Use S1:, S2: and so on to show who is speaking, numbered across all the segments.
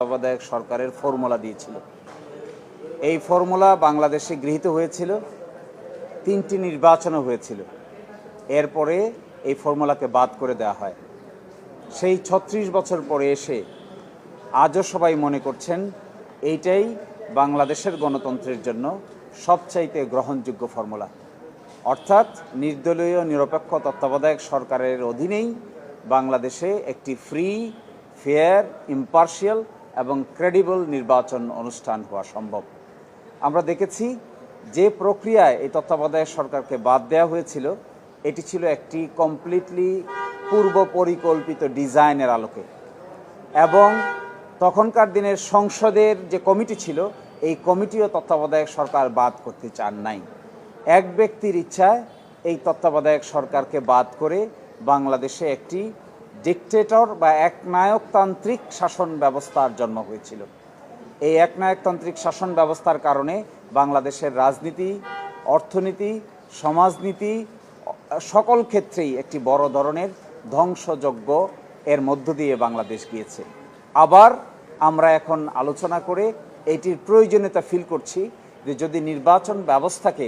S1: তত্ত্বাবধায়ক সরকারের ফর্মুলা দিয়েছিল। এই ফর্মুলা বাংলাদেশে গৃহীত হয়েছিল, তিনটি নির্বাচনও হয়েছিল। এরপরে এই ফর্মুলাকে বাদ করে দেওয়া হয়। সেই ছত্রিশ বছর পরে এসে আজও সবাই মনে করছেন, এইটাই বাংলাদেশের গণতন্ত্রের জন্য সবচাইতে গ্রহণযোগ্য ফর্মুলা। অর্থাৎ নির্দলীয় নিরপেক্ষ তত্ত্বাবধায়ক সরকারের অধীনেই বাংলাদেশে একটি ফ্রি ফেয়ার ইম্পার্শিয়াল এবং ক্রেডিবল নির্বাচন অনুষ্ঠান হওয়া সম্ভব। আমরা দেখেছি যে প্রক্রিয়ায় এই তত্ত্বাবধায়ক সরকারকে বাদ দেওয়া হয়েছিল, এটি ছিল একটি কমপ্লিটলি পূর্ব পরিকল্পিত ডিজাইনের আলোকে। এবং তখনকার দিনের সংসদের যে কমিটি ছিল, এই কমিটিও তত্ত্বাবধায়ক সরকার বাদ করতে চান নাই। এক ব্যক্তির ইচ্ছায় এই তত্ত্বাবধায়ক সরকারকে বাদ করে বাংলাদেশে একটি ডিকটেটর বা একনায়কতান্ত্রিক শাসন ব্যবস্থার জন্ম হয়েছিল। এই একনায়কতান্ত্রিক শাসন ব্যবস্থার কারণে বাংলাদেশের রাজনীতি, অর্থনীতি, সমাজনীতি, সকল ক্ষেত্রেই একটি বড় ধরনের ধ্বংসযজ্ঞ এর মধ্য দিয়ে বাংলাদেশ গিয়েছে। আবার আমরা এখন আলোচনা করে এটির প্রয়োজনীয়তা ফিল করছি যে যদি নির্বাচন ব্যবস্থাকে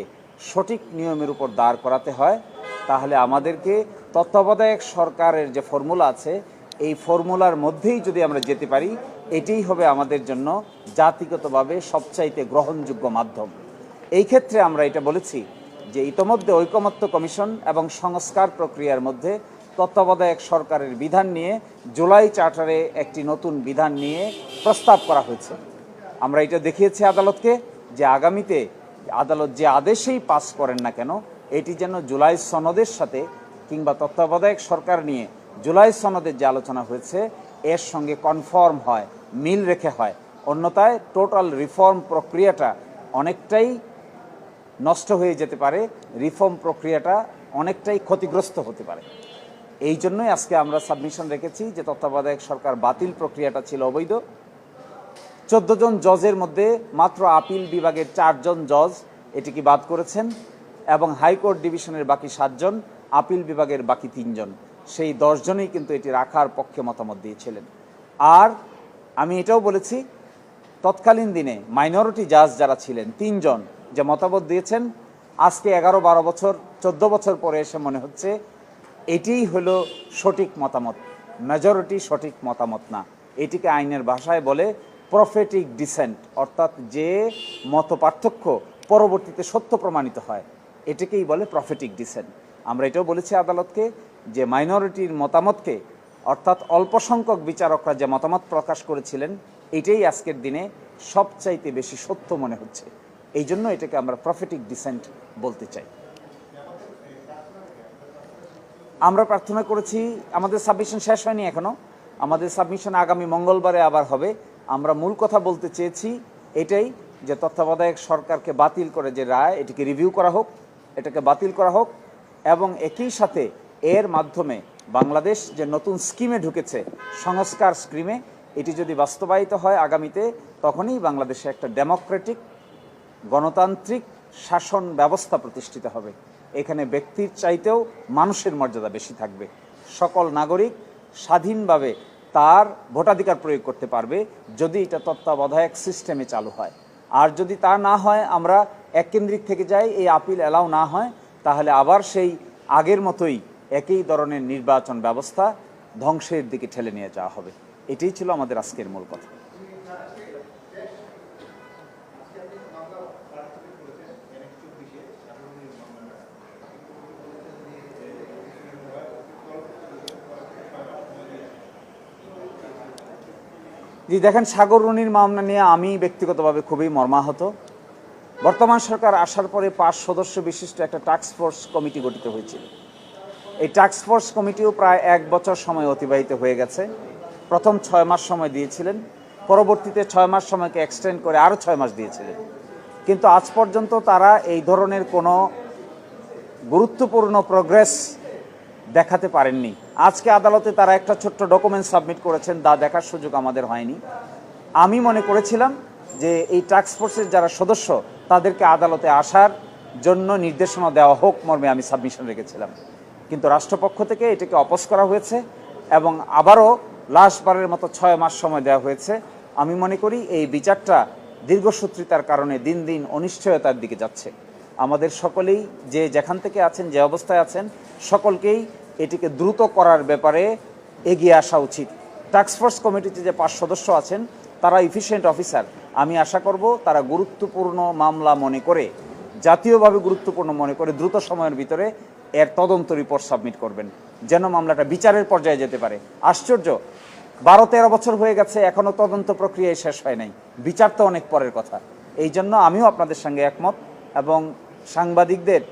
S1: সঠিক নিয়মের উপর দাঁড় করাতে হয়, তাহলে আমাদেরকে তত্ত্বাবধায়ক সরকারের যে ফর্মুলা আছে, এই ফর্মুলার মধ্যেই যদি আমরা যেতে পারি, এটিই হবে আমাদের জন্য জাতিগতভাবে সবচাইতে গ্রহণযোগ্য মাধ্যম। এই ক্ষেত্রে আমরা এটা বলেছি যে ইতোমধ্যে ঐকমত্য কমিশন এবং সংস্কার প্রক্রিয়ার মধ্যে তত্ত্বাবধায়ক সরকারের বিধান নিয়ে জুলাই চার্টারে একটি নতুন বিধান নিয়ে প্রস্তাব করা হয়েছে। আমরা এটা দেখিয়েছি আদালতকে যে আগামীতে আদালত যে আদেশেই পাস করেন না কেন, এটি যেন জুলাই সনদের সাথে কিংবা তত্ত্বাবধায়ক সরকার নিয়ে জুলাই সনদের যে আলোচনা হয়েছে, এর সঙ্গে কনফার্ম হয়, মিল রেখে হয়। অন্যথায় টোটাল রিফর্ম প্রক্রিয়াটা অনেকটাই নষ্ট হয়ে যেতে পারে, রিফর্ম প্রক্রিয়াটা অনেকটাই ক্ষতিগ্রস্ত হতে পারে। এই জন্যই আজকে আমরা সাবমিশন রেখেছি যে তত্ত্বাবধায়ক সরকার বাতিল প্রক্রিয়াটা ছিল অবৈধ। চোদ্দ জন জজের মধ্যে মাত্র আপিল বিভাগের চারজন জজ এটিকে বাদ করেছেন এবং হাইকোর্ট ডিভিশনের বাকি সাতজন আপিল বিভাগের বাকি তিনজন। সেই দশজনই কিন্তু এটি রাখার পক্ষে মতামত দিয়েছিলেন। আর আমি এটাও বলেছি, তৎকালীন দিনে মাইনরিটি জাজ যারা ছিলেন, তিনজন যে মতামত দিয়েছেন, আজকে এগারো বারো বছর, চোদ্দ বছর পরে এসে মনে হচ্ছে এটিই হলো সঠিক মতামত। মেজরিটি সঠিক মতামত না। এটিকে আইনের ভাষায় বলে প্রফেটিক ডিসেন্ট অর্থাৎ যে মত পার্থক্য পরবর্তীতে সত্য প্রমাণিত হয়, এটাকেই বলে প্রফেটিক ডিসেন্ট আমরা এটাও বলেছি আদালতকে যে মাইনরিটির মতামতকে, অর্থাৎ অল্প সংখ্যক বিচারকরা যে মতামত প্রকাশ করেছিলেন, এটাই আজকের দিনে সবচাইতে বেশি সত্য মনে হচ্ছে। এই জন্য এটাকে আমরা প্রফেটিক ডিসেন্ট বলতে চাই। আমরা প্রার্থনা করেছি, আমাদের সাবমিশন শেষ হয়নি এখনও আমাদের সাবমিশন আগামী মঙ্গলবারে আবার হবে। আমরা মূল কথা বলতে চেয়েছি এটাই যে তত্ত্বাবধায়ক সরকারকে বাতিল করে যে রায়, এটিকে রিভিউ করা হোক, এটাকে বাতিল করা হোক। এবং একই সাথে এর মাধ্যমে বাংলাদেশ যে নতুন স্কিমে ঢুকেছে, সংস্কার স্কিমে, এটি যদি বাস্তবায়িত হয় আগামীতে, তখনই বাংলাদেশে একটা ডেমোক্রেটিক, গণতান্ত্রিক শাসন ব্যবস্থা প্রতিষ্ঠিত হবে। এখানে ব্যক্তির চাইতেও মানুষের মর্যাদা বেশি থাকবে। সকল নাগরিক স্বাধীনভাবে তার ভোটাধিকার প্রয়োগ করতে পারবে যদি এটা তত্ত্বাবধায়ক সিস্টেমে চালু হয়। আর যদি তা না হয়, আমরা এককেন্দ্রিক থেকে যাই, এই আপিল অ্যালাউ না হয় তাহলে আবার সেই আগের মতোই একই ধরনের নির্বাচন ব্যবস্থা ধ্বংসের দিকে ঠেলে নিয়ে যাওয়া হবে। এটাই ছিল আমাদের আজকের মূল কথা। জি, দেখেন সাগর রুনির মামলা নিয়ে আমি ব্যক্তিগতভাবে খুবই মর্মাহত। বর্তমান সরকার আসার পরে পাঁচ সদস্য বিশিষ্ট একটা টাস্ক ফোর্স কমিটি গঠিত হয়েছিল। এই টাস্ক ফোর্স কমিটিও প্রায় এক বছর সময় অতিবাহিত হয়ে গেছে। প্রথম ছয় মাস সময় দিয়েছিলেন, পরবর্তীতে ছয় মাস সময়কে এক্সটেন্ড করে আরও ছয় মাস দিয়েছিলেন। কিন্তু আজ পর্যন্ত তারা এই ধরনের কোনো গুরুত্বপূর্ণ প্রোগ্রেস দেখাতে পারেননি। আজকে আদালতে তারা একটা ছোট্ট ডকুমেন্ট সাবমিট করেছেন, তা দেখার সুযোগ আমাদের হয়নি। আমি মনে করেছিলাম যে এই ফোর্সের যারা সদস্য, তাদেরকে আদালতে আসার জন্য নির্দেশনা দেওয়া হোক মর্মে আমি সাবমিশন রেখেছিলাম। কিন্তু রাষ্ট্রপক্ষ থেকে এটাকে অপোজ করা হয়েছে এবং আবারও লাস্টবারের মতো ছয় মাস সময় দেওয়া হয়েছে। আমি মনে করি এই বিচারটা দীর্ঘসূত্রিতার কারণে দিন দিন অনিশ্চয়তার দিকে যাচ্ছে। আমাদের সকলেই যে যেখান থেকে আছেন, যে অবস্থায় আছেন, সকলকেই এটিকে দ্রুত করার ব্যাপারে এগিয়ে আসা উচিত। টাস্কফোর্স কমিটিতে যে পাঁচ সদস্য আছেন, তারা ইফিসিয়েন্ট অফিসার আমি আশা করব তারা গুরুত্বপূর্ণ মামলা মনে করে, জাতীয়ভাবে গুরুত্বপূর্ণ মনে করে দ্রুত সময়ের ভিতরে এর তদন্ত রিপোর্ট সাবমিট করবেন, যেন মামলাটা বিচারের পর্যায়ে যেতে পারে। আশ্চর্য, বারো তেরো বছর হয়ে গেছে এখনও তদন্ত প্রক্রিয়ায় শেষ হয় নাই। বিচার তো অনেক পরের কথা। এই জন্য আমিও আপনাদের সঙ্গে একমত এবং সাংবাদিকদের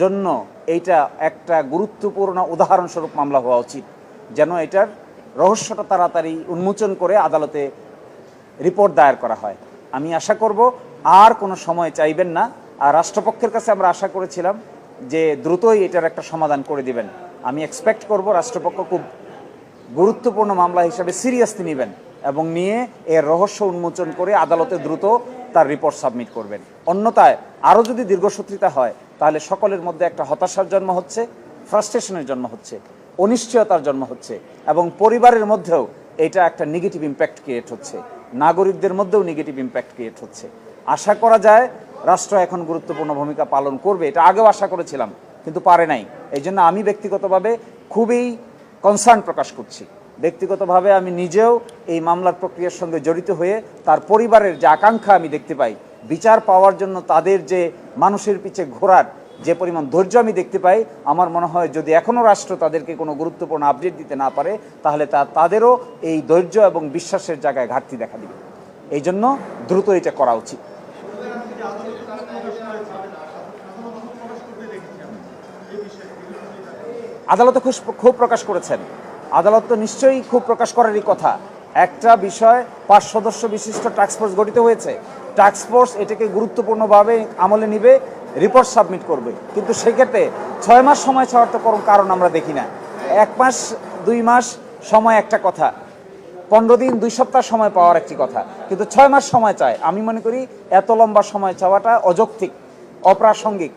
S1: জন্য এইটা একটা গুরুত্বপূর্ণ উদাহরণস্বরূপ মামলা হওয়া উচিত, যেন এটার রহস্যটা তাড়াতাড়ি উন্মোচন করে আদালতে রিপোর্ট দায়ের করা হয়। আমি আশা করব আর কোনো সময় চাইবেন না। আর রাষ্ট্রপক্ষের কাছে আমরা আশা করেছিলাম যে দ্রুতই এটার একটা সমাধান করে দিবেন। আমি এক্সপেক্ট করব রাষ্ট্রপক্ষ খুব গুরুত্বপূর্ণ মামলা হিসাবে সিরিয়াসলি নেবেন এবং নিয়ে এর রহস্য উন্মোচন করে আদালতে দ্রুত তার রিপোর্ট সাবমিট করবেন। অন্যথায় আরও যদি দীর্ঘসূত্রিতা হয়, তাহলে সকলের মধ্যে একটা হতাশার জন্ম হচ্ছে ফ্রাস্ট্রেশনের জন্ম হচ্ছে, অনিশ্চয়তার জন্ম হচ্ছে এবং পরিবারের মধ্যেও এটা একটা নেগেটিভ ইম্প্যাক্ট ক্রিয়েট হচ্ছে। নাগরিকদের মধ্যেও নেগেটিভ ইম্প্যাক্ট ক্রিয়েট হচ্ছে। আশা করা যায় রাষ্ট্র এখন গুরুত্বপূর্ণ ভূমিকা পালন করবে, এটা আগেও আশা করেছিলাম, কিন্তু পারে নাই। এই জন্য আমি ব্যক্তিগতভাবে খুবই কনসার্ন প্রকাশ করছি। ব্যক্তিগতভাবে আমি নিজেও এই মামলার প্রক্রিয়ার সঙ্গে জড়িত হয়ে তার পরিবারের যে আকাঙ্ক্ষা আমি দেখতে পাই, বিচার পাওয়ার জন্য তাদের যে মানুষের পিছে ঘোরার যে পরিমাণ ধৈর্য আমি দেখতে পাই, আমার মনে হয় যদি এখনও রাষ্ট্র তাদেরকে কোনো গুরুত্বপূর্ণ আপডেট দিতে না পারে, তাহলে তা তাদেরও এই ধৈর্য এবং বিশ্বাসের জায়গায় ঘাটতি দেখা দিবে। এই জন্য দ্রুত এটা করা উচিত। আদালতে খুব প্রকাশ করেছেন। আদালত তো নিশ্চয়ই খুব প্রকাশ করারই কথা। একটা বিষয়, পাঁচ সদস্য বিশিষ্ট টাস্কফোর্স গঠিত হয়েছে। টাস্কফোর্স এটাকে গুরুত্বপূর্ণভাবে আমলে নিবে। রিপোর্ট সাবমিট করবে। কিন্তু সেক্ষেত্রে ছয় মাস সময় ছাড়ার তো কোনো কারণ আমরা দেখি না। এক মাস, দুই মাস, সময় একটা কথা। পনেরো দিন, দুই সপ্তাহ সময় পাওয়ার একটি কথা। কিন্তু ছয় মাস সময় চায় আমি মনে করি এত লম্বা সময় চাওয়াটা অযৌক্তিক, অপ্রাসঙ্গিক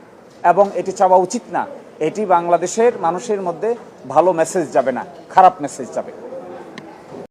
S1: এবং এটি চাওয়া উচিত না। এটি বাংলাদেশের মানুষের মধ্যে ভালো মেসেজ যাবে না, খারাপ মেসেজ যাবে।